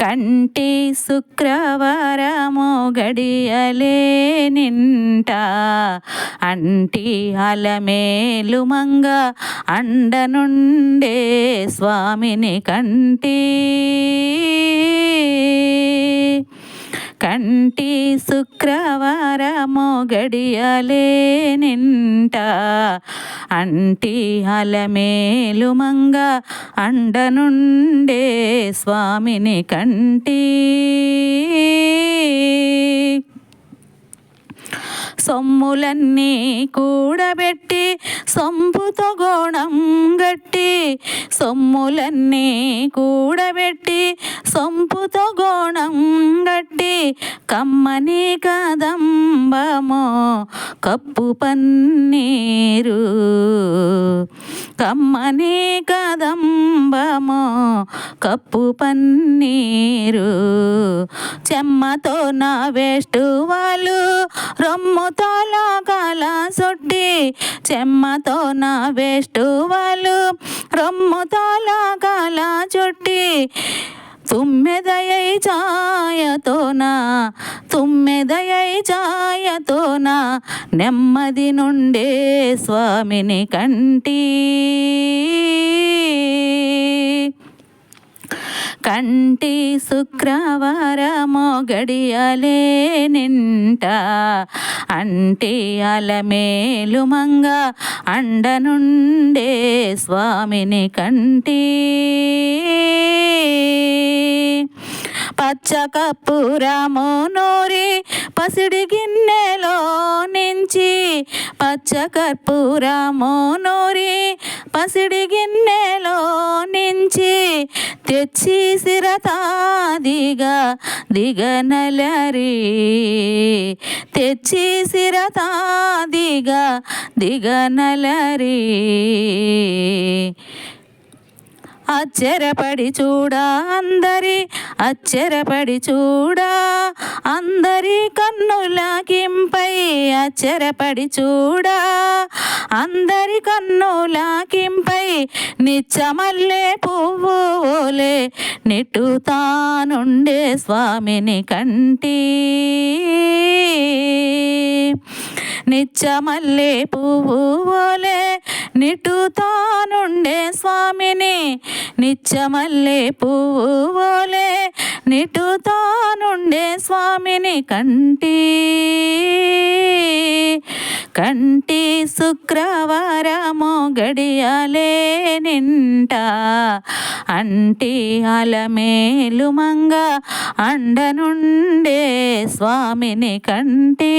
కంటి శుక్రవారము గడియలే నింట. అంటి అలమేలు మంగ అండనుండే స్వామిని కంటి. కంటి శుక్రవారము గడియలే నింట. అంటి అలమేలు మంగ అండనుండే స్వామిని కంటి. సొమ్ములన్నీ కూడబెట్టి సొంపుతో గోణం గట్టి. సొమ్ములన్నీ కూడబెట్టి సొంపుతో గోణం గట్టి. కమ్మని కదంబము కప్పు పన్నీరు కమ్మనే కదంబము కప్పు పన్నీరు. చెమ్మతో నా వేస్ట్ వాళ్ళు రొమ్ముతో లోకాల సొట్టి. చెమ్మతో నా వేస్ట్ వాళ్ళు రొమ్ముతో లోకాల చుట్టి. తుమ్మెదయై ఛాయతోన? తుమ్మెదయై ఛాయతోన? నెమ్మది నుండే స్వామిని కంటి కంటి శుక్రవారమో గడియలే నింట. అంటే అలమేలు మంగ అండనుండే స్వామిని కంటి. పచ్చ కప్పురమో నూరి పసిడి పచ్చ కర్పూరమునూరి పసిడి గిన్నెలో నుంచి తెచ్చి సిరతాదిగా దిగనలరి. తెచ్చి సిరతాదిగా దిగనలరి. అచ్చరపడి చూడా అందరి అచ్చరపడి చూడా అందరి కన్ను అచ్చరపడి చూడా. అందరి కన్నులకింపై నిచ్చమల్లే పువ్వు ఓలే. నిట్టుతానుండే స్వామిని కంటి. నిత్యమల్లే పువ్వులే ఓలే నిట్టుతానుండే స్వామిని. నిత్యమల్లే పువ్వులే నిట్టుతానుండే స్వామిని కంటి. కంటి శుక్రవారము గడియలే నింట. అంటి అలమేలు మంగ అండనుండే స్వామిని కంటి.